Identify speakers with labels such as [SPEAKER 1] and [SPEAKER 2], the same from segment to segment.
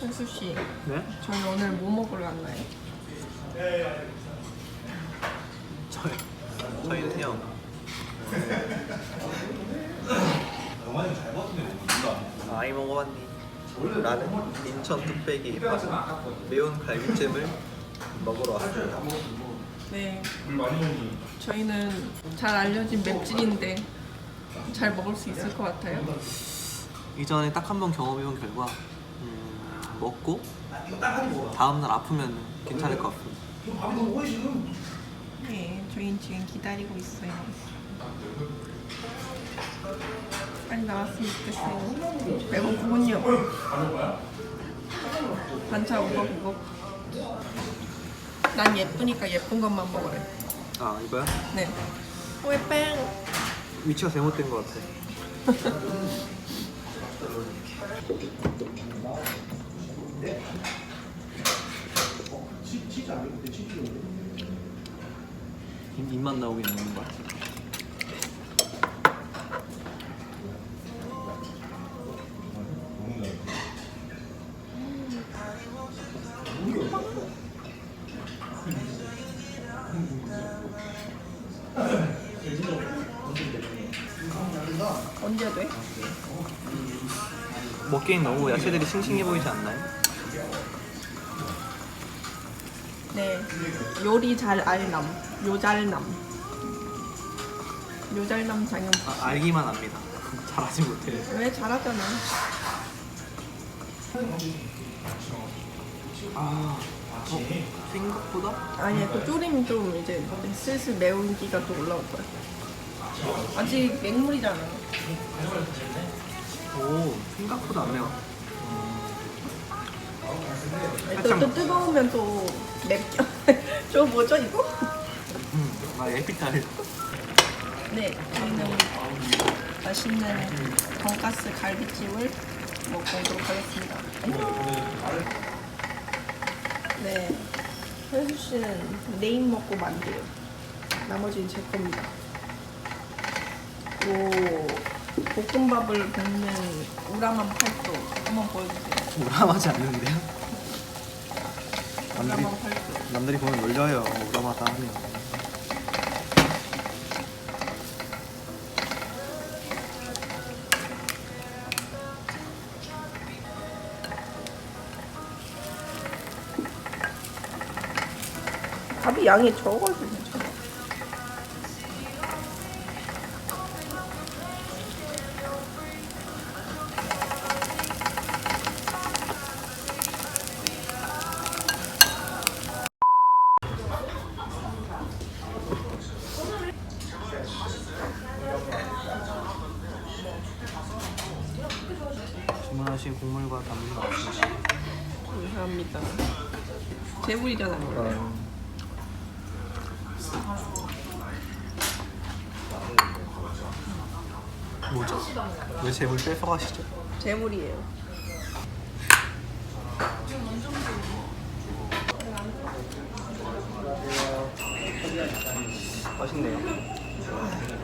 [SPEAKER 1] 현수 씨,
[SPEAKER 2] 네?
[SPEAKER 1] 저희 오늘 뭐 먹으러 왔나요?
[SPEAKER 2] 저희 저희는요. 아이 먹어봤니? 나는 인천 뚝배기 매운 갈비찜을 먹으러 왔습니다.
[SPEAKER 1] 네. 저희는 잘 알려진 맵찔인데 잘 먹을 수 있을 것 같아요.
[SPEAKER 2] 이전에 딱 한 번 경험해본 결과 음, 먹고 다음날 아프면 괜찮을 것 같습니다.
[SPEAKER 1] 네, 저희는 지금 기다리고 있어요. 빨리 나왔으면 좋겠어요. 배고프군요. 반찬 오버 그거. 난 예쁘니까 예쁜 것만 먹으래.
[SPEAKER 2] 아 이거야?
[SPEAKER 1] 네. 왜 뺑?
[SPEAKER 2] 위치가 잘못된 것 같아. 입- 입만 나오게 먹는 거야?
[SPEAKER 1] 언제 돼?
[SPEAKER 2] 먹기엔 너무 야채들이 싱싱해 보이지 않나요?
[SPEAKER 1] 네. 요리 잘 알남. 요잘남. 요잘남 장현파.
[SPEAKER 2] 아, 알기만 합니다. 잘하지 못해.
[SPEAKER 1] 왜 잘하잖아.
[SPEAKER 2] 아, 어, 생각보다
[SPEAKER 1] 아니 그 쪼림 좀 이제 슬슬 매운 기가 또 올라올 거야. 아직 맹물이잖아.
[SPEAKER 2] 오 생각보다 안 매워.
[SPEAKER 1] 또, 또 뜨거우면 또 맵죠. 저 뭐죠 이거?
[SPEAKER 2] 음, 나 에피탈.
[SPEAKER 1] 네, 저희는 맛있는 돈가스 갈비찜을 먹어보도록 하겠습니다. 네, 현수 씨는 네임 먹고 만돼요. 나머지는 제 겁니다. 오, 볶음밥을 볶는 우라만 팔도 한번 보여주세요.
[SPEAKER 2] 우람하지 않는데요?
[SPEAKER 1] 우라만 팔도.
[SPEAKER 2] 남들이 보면 놀려요. 우람하다 하면.
[SPEAKER 1] 밥이 양이 적어가지고
[SPEAKER 2] 주문하신 국물과 단무지 나왔습니다.
[SPEAKER 1] 감사합니다. 재물이잖아요.
[SPEAKER 2] 뭐죠? 왜 재물 뺏어가시죠?
[SPEAKER 1] 재물이에요.
[SPEAKER 2] 맛있네요.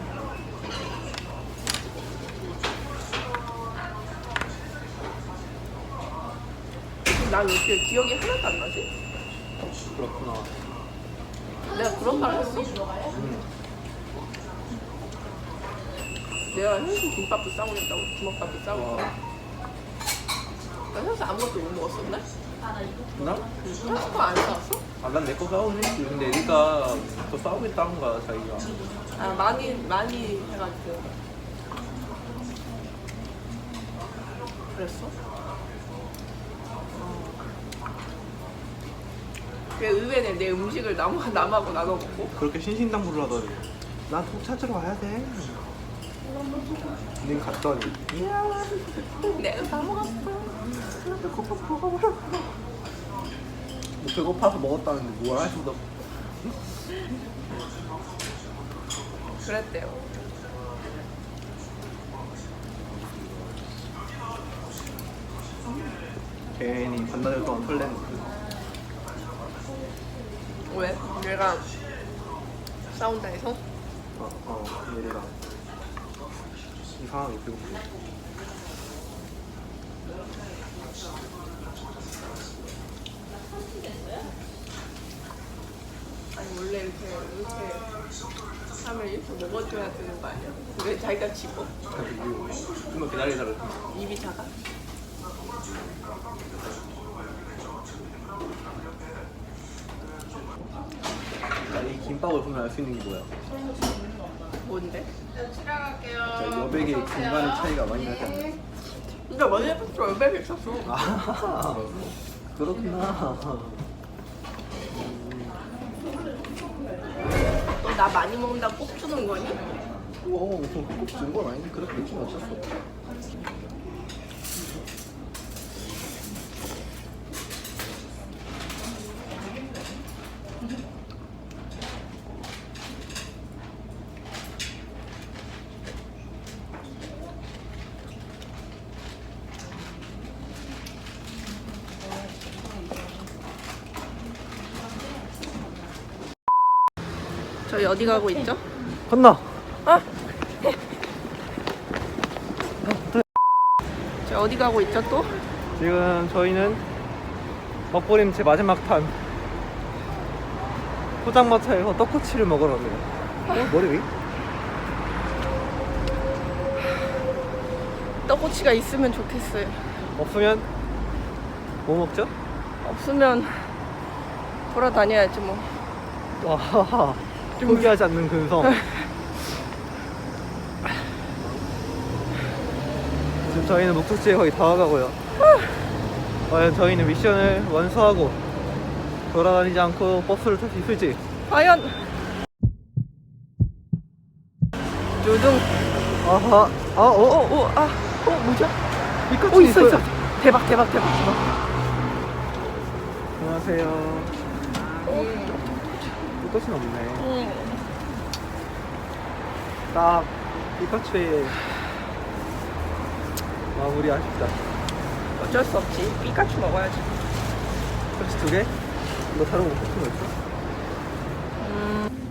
[SPEAKER 1] 난 이렇게 기억이 하나도 안 나지?
[SPEAKER 2] 그렇구나.
[SPEAKER 1] 내가 그런 말 했어? 내가 현수 김밥도 싸우겠다고 주먹밥도 싸우고 나 현수 아무것도 못 먹었었나?
[SPEAKER 2] 나?
[SPEAKER 1] 현수 거안 싸웠어?
[SPEAKER 2] 아, 난 내 거 싸우는 했지. 근데 애가 더 싸우겠다는 거야, 자기가.
[SPEAKER 1] 아 많이 많이 해가지고 그랬어? 그 의외네 내 음식을 남, 남하고 나눠 먹고
[SPEAKER 2] 그렇게 신신당부를 하더니. 난독 찾으러 와야 돼. 님 갔더니.
[SPEAKER 1] 내가 다 먹었어
[SPEAKER 2] 배고파 먹어버려. 뭐 배고파서 먹었다는데 뭘 없고.
[SPEAKER 1] 그랬대요
[SPEAKER 2] 괜히 반나절 동안 설렜는데.
[SPEAKER 1] 왜? 얘가 싸운다 해서?
[SPEAKER 2] 어, 어, 얘가 이상하게 배고프고.
[SPEAKER 1] 아니 원래 이렇게 이렇게 하면 이렇게 먹어줘야 되는 거 아니야? 왜 자기가 집어?
[SPEAKER 2] 좀만 기다리자
[SPEAKER 1] 입이 작아?
[SPEAKER 2] 이 김밥을 보면 알 수 있는 게 뭐야?
[SPEAKER 1] 뭔데?
[SPEAKER 2] 자, 여백의 공간의 차이가 많이 나지 않나?
[SPEAKER 1] 근데 원래부터 얼마나 있었어?
[SPEAKER 2] 아 그렇구나
[SPEAKER 1] 너나 많이 먹는다고 꼭 주는 거니?
[SPEAKER 2] 오, 꼭준건 아닌데 그렇게 느낌 없었어
[SPEAKER 1] 저희 어디 가고 있죠?
[SPEAKER 2] 건너
[SPEAKER 1] 아! 저 어디 가고 있죠 또?
[SPEAKER 2] 지금 저희는 먹보림 제 마지막 탄 포장마차에서 떡꼬치를 먹으러 갑니다 어? 머리 왜?
[SPEAKER 1] 떡꼬치가 있으면 좋겠어요.
[SPEAKER 2] 없으면 뭐 먹죠?
[SPEAKER 1] 없으면 돌아다녀야지 뭐.
[SPEAKER 2] 와 포기하지 않는 근성. 지금 저희는 목적지에 거의 다 와가고요. 과연 저희는 미션을 완수하고 돌아다니지 않고 버스를 탈 수 있을지.
[SPEAKER 1] 과연. 두둥
[SPEAKER 2] 아하. 아 어?
[SPEAKER 1] 어어 아, 어 뭐죠?
[SPEAKER 2] 피카츄
[SPEAKER 1] 오 있어 있어. 대박 대박 대박 대박.
[SPEAKER 2] 안녕하세요.
[SPEAKER 1] 음,
[SPEAKER 2] 피카츄는 없네
[SPEAKER 1] 음.
[SPEAKER 2] 딱 피카츄의 마무리 아쉽다
[SPEAKER 1] 어쩔 수 없지 피카츄 먹어야지
[SPEAKER 2] 피카츄 두 개? 너 다른 거 같은 거 있어?
[SPEAKER 1] 음